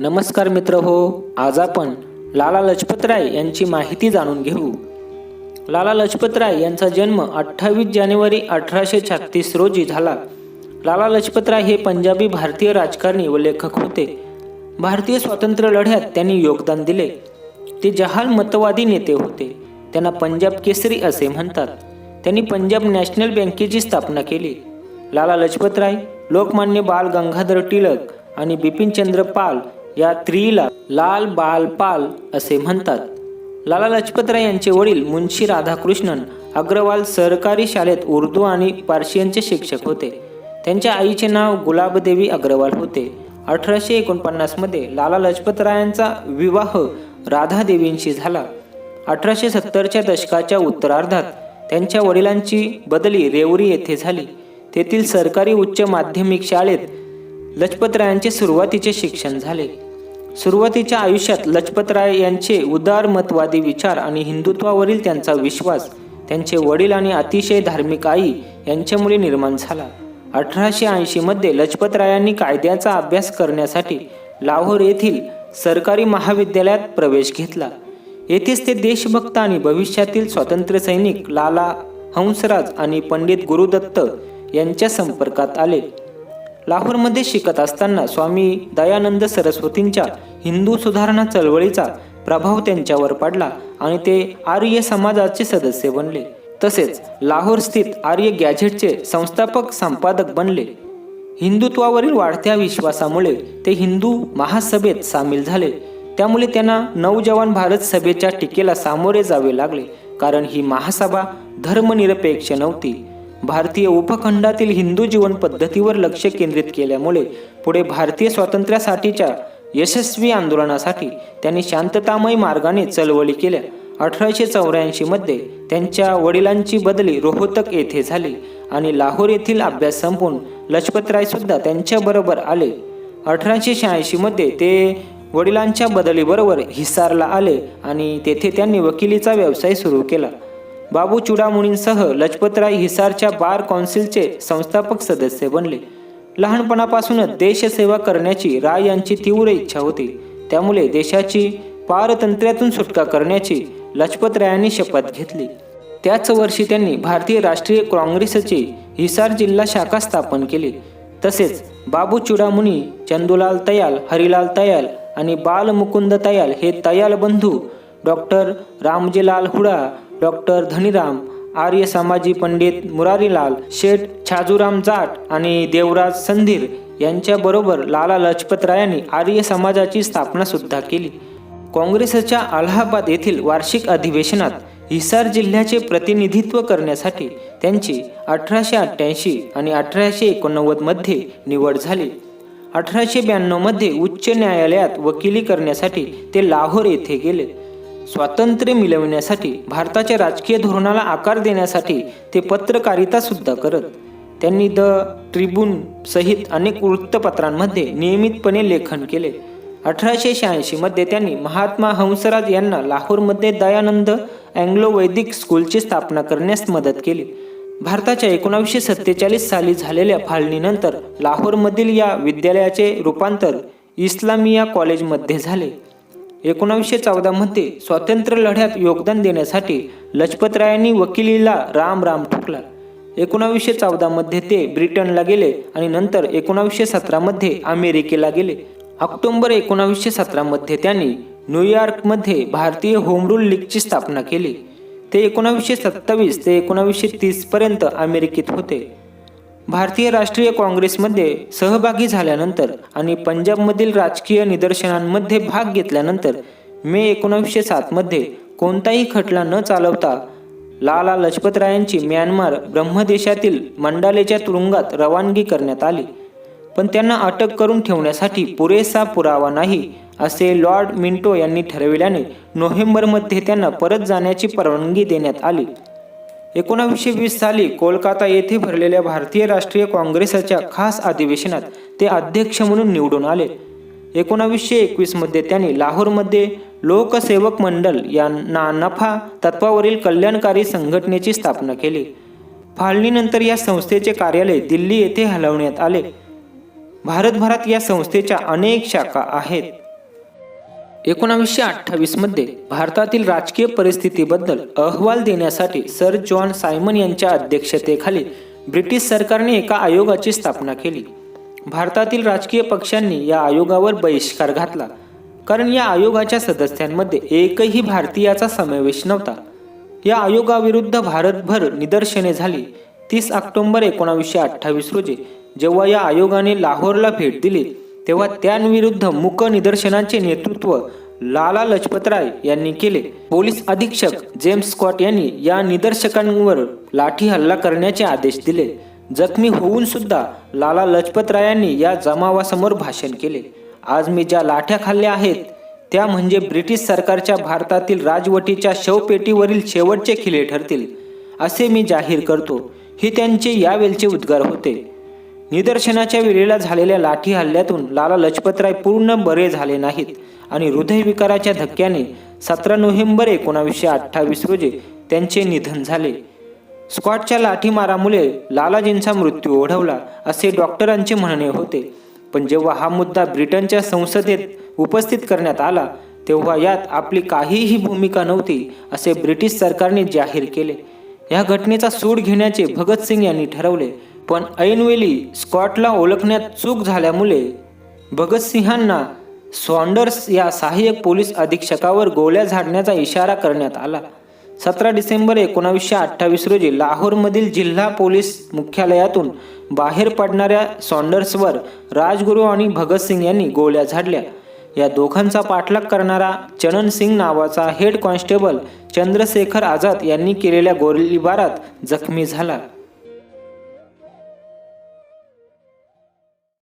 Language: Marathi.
नमस्कार मित्र हो आज आपण लाला लजपतराय यांची माहिती जाणून घेऊ. लाला लजपतराय यांचा जन्म अठ्ठावीस जानेवारी अठराशे छत्तीस रोजी झाला. लाला लजपतराय हे पंजाबी भारतीय राजकारणी व लेखक होते. भारतीय स्वातंत्र्य लढ्यात त्यांनी योगदान दिले. ते जहाल मतवादी नेते होते. त्यांना पंजाब केसरी असे म्हणतात. त्यांनी पंजाब नॅशनल बँकेची स्थापना केली. लाला लजपतराय लोकमान्य बाल गंगाधर टिळक आणि बिपिनचंद्र पाल या त्रिला लाल बालपाल असे म्हणतात. लाला लजपतराय यांचे वडील मुन्शी राधाकृष्णन अग्रवाल सरकारी शाळेत उर्दू आणि पार्शियनचे शिक्षक होते. त्यांच्या आईचे नाव गुलाबदेवी अग्रवाल होते. अठराशे एकोणपन्नासमध्ये लाला लजपतरायांचा विवाह राधादेवींशी झाला. अठराशे सत्तरच्या दशकाच्या उत्तरार्धात त्यांच्या वडिलांची बदली रेवरी येथे झाली. तेथील सरकारी उच्च माध्यमिक शाळेत लजपतरायांचे सुरुवातीचे शिक्षण झाले. सुरुवातीच्या आयुष्यात लजपतराय यांचे उदारमतवादी विचार आणि हिंदुत्वावरील त्यांचा विश्वास त्यांचे वडील आणि अतिशय धार्मिक आई यांच्यामुळे निर्माण झाला. अठराशे ऐंशीमध्ये लजपतरायांनी कायद्याचा अभ्यास करण्यासाठी लाहोर येथील सरकारी महाविद्यालयात प्रवेश घेतला. येथेच ते देशभक्त आणि भविष्यातील स्वातंत्र्य सैनिक लाला हंसराज आणि पंडित गुरुदत्त यांच्या संपर्कात आले. लाहोरमध्ये शिकत असताना स्वामी दयानंद सरस्वतींच्या हिंदू सुधारणा चळवळीचा प्रभाव त्यांच्यावर पडला आणि ते आर्य समाजाचे सदस्य बनले. तसेच लाहोर स्थित आर्य गॅझेटचे संस्थापक संपादक बनले. हिंदुत्वावरील वाढत्या विश्वासामुळे ते हिंदू महासभेत सामील झाले. त्यामुळे त्यांना नवजवान भारत सभेच्या टीकेला सामोरे जावे लागले. कारण ही महासभा धर्मनिरपेक्ष नव्हती. भारतीय उपखंडातील हिंदू जीवन पद्धतीवर लक्ष केंद्रित केल्यामुळे पुढे भारतीय स्वातंत्र्यासाठीच्या यशस्वी आंदोलनासाठी त्यांनी शांततामय मार्गाने चळवळी केल्या. अठराशे चौऱ्याऐंशीमध्ये त्यांच्या वडिलांची बदली रोहतक येथे झाली आणि लाहोर येथील अभ्यास संपून लजपतराय सुद्धा त्यांच्याबरोबर आले. अठराशे शहाऐंशीमध्ये ते वडिलांच्या बदलीबरोबर हिसारला आले आणि तेथे त्यांनी वकिलीचा व्यवसाय सुरू केला. बाबू चुडामुणींसह लजपतराय हिसारच्या बार कौन्सिलचे संस्थापक सदस्य बनले. लहानपणापासूनच देशसेवा करण्याची राय यांची तीव्र इच्छा होती. त्यामुळे देशाची पारतंत्र्यातून सुटका करण्याची लजपतरायांनी शपथ घेतली. त्याच वर्षी त्यांनी भारतीय राष्ट्रीय काँग्रेसची हिसार जिल्हा शाखा स्थापन केली. तसेच बाबू चुडामुनी चंदुलाल तयाल हरिलाल तयाल आणि बालमुकुंद तयाल हे तयाल बंधू डॉक्टर रामजीलाल हुडा डॉक्टर धनीराम आर्य समाजी पंडित मुरारीलाल शेठ छाजूराम जाट आणि देवराज संधीर यांच्याबरोबर लाला लजपतरायांनी आर्य समाजाची स्थापना सुद्धा केली. काँग्रेसच्या अलाहाबाद येथील वार्षिक अधिवेशनात हिसार जिल्ह्याचे प्रतिनिधित्व करण्यासाठी त्यांची अठराशे अठ्ठ्याऐंशी आणि अठराशे एकोणनव्वदमध्ये निवड झाली. अठराशे ब्याण्णवमध्ये उच्च न्यायालयात वकिली करण्यासाठी ते लाहोर येथे गेले. स्वातंत्र्य मिळवण्यासाठी भारताच्या राजकीय धोरणाला आकार देण्यासाठी ते पत्रकारिता सुद्धा करत. त्यांनी द ट्रिब्यून सहित अनेक वृत्तपत्रांमध्ये नियमितपणे लेखन केले. अठराशे शहाऐंशीमध्ये त्यांनी महात्मा हंसराज यांना लाहोरमध्ये दयानंद अँग्लो वैदिक स्कूलची स्थापना करण्यास मदत केली. भारताच्या एकोणावीसशे सत्तेचाळीस साली झालेल्या फाळणीनंतर लाहोरमधील या विद्यालयाचे रूपांतर इस्लामिया कॉलेजमध्ये झाले. एकोणावीसशे चौदामध्ये स्वातंत्र्य लढ्यात योगदान देण्यासाठी लजपतरायांनी वकिलीला राम राम ठोकला. एकोणावीसशे चौदामध्ये ते ब्रिटनला गेले आणि नंतर एकोणावीसशे सतरामध्ये अमेरिकेला गेले. ऑक्टोबर एकोणावीसशे सतरामध्ये त्यांनी न्यूयॉर्कमध्ये भारतीय होम रूल लीगची स्थापना केली. ते एकोणावीसशे सत्तावीस ते एकोणावीसशे तीसपर्यंत अमेरिकेत होते. भारतीय राष्ट्रीय काँग्रेसमध्ये सहभागी झाल्यानंतर आणि पंजाबमधील राजकीय निदर्शनांमध्ये भाग घेतल्यानंतर मे एकोणावीसशे सातमध्ये कोणताही खटला न चालवता लाला लजपतरायांची म्यानमार ब्रह्मदेशातील मंडालेच्या तुरुंगात रवानगी करण्यात आली. पण त्यांना अटक करून ठेवण्यासाठी पुरेसा पुरावा नाही असे लॉर्ड मिंटो यांनी ठरविल्याने नोव्हेंबरमध्ये त्यांना परत जाण्याची परवानगी देण्यात आली. एकोणावीसशे वीस साली कोलकाता येथे भरलेल्या भारतीय राष्ट्रीय काँग्रेसच्या खास अधिवेशनात ते अध्यक्ष म्हणून निवडून आले. एकोणावीसशे एकवीसमध्ये त्यांनी लाहोरमध्ये लोकसेवक मंडल या ना नफा तत्वावरील कल्याणकारी संघटनेची स्थापना केली. फाळणीनंतर या संस्थेचे कार्यालय दिल्ली येथे हलवण्यात आले. भारतभरात या संस्थेच्या अनेक शाखा आहेत. एकोणावीसशे अठ्ठावीसमध्ये भारतातील राजकीय परिस्थितीबद्दल अहवाल देण्यासाठी सर जॉन सायमन यांच्या अध्यक्षतेखाली ब्रिटिश सरकारने एका आयोगाची स्थापना केली. भारतातील राजकीय पक्षांनी या आयोगावर बहिष्कार घातला कारण या आयोगाच्या सदस्यांमध्ये एकही भारतीयाचा समावेश नव्हता. या आयोगाविरुद्ध भारतभर निदर्शने झाली. तीस ऑक्टोंबर एकोणावीसशे अठ्ठावीस रोजी जेव्हा या आयोगाने लाहोरला भेट दिली तेव्हा त्यांविरुद्ध मूक निदर्शनाचे नेतृत्व लाला लजपतराय यांनी केले. पोलीस अधीक्षक जेम्स स्कॉट यांनी या निदर्शकांवर लाठी हल्ला करण्याचे आदेश दिले. जखमी होऊन सुद्धा लाला लजपतरायांनी या जमावासमोर भाषण केले. आज मी ज्या लाठ्या खाल्ल्या आहेत त्या म्हणजे ब्रिटिश सरकारच्या भारतातील राजवटीच्या शवपेटीवरील शेवटचे खिले ठरतील असे मी जाहीर करतो. हे त्यांचे यावेळचे उद्गार होते. निदर्शनाच्या वेळेला झालेल्या लाठी हल्ल्यातून लाला लजपतराय पूर्ण बरे झाले नाहीत आणि हृदयविकाराच्या धक्क्याने सतरा नोव्हेंबर एकोणावीसशे अठ्ठावीस रोजी त्यांचे निधन झाले. स्कॉटच्या लाठीमारामुळे लालाजींचा मृत्यू ओढवला असे डॉक्टरांचे म्हणणे होते. पण जेव्हा हा मुद्दा ब्रिटनच्या संसदेत उपस्थित करण्यात आला तेव्हा यात आपली काहीही भूमिका नव्हती असे ब्रिटिश सरकारने जाहीर केले. या घटनेचा सूड घेण्याचे भगतसिंग यांनी ठरवले पण ऐनवेळी स्कॉटला ओळखण्यात चूक झाल्यामुळे भगतसिंहांना सॉन्डर्स या सहाय्यक पोलीस अधीक्षकावर गोळ्या झाडण्याचा इशारा करण्यात आला. सतरा डिसेंबर एकोणावीसशे अठ्ठावीस रोजी लाहोरमधील जिल्हा पोलीस मुख्यालयातून बाहेर पडणाऱ्या सॉन्डर्सवर राजगुरू आणि भगतसिंग यांनी गोळ्या झाडल्या. या दोघांचा पाठलाग करणारा चरण सिंग नावाचा हेड कॉन्स्टेबल चंद्रशेखर आझाद यांनी केलेल्या गोळीबारात जखमी झाला.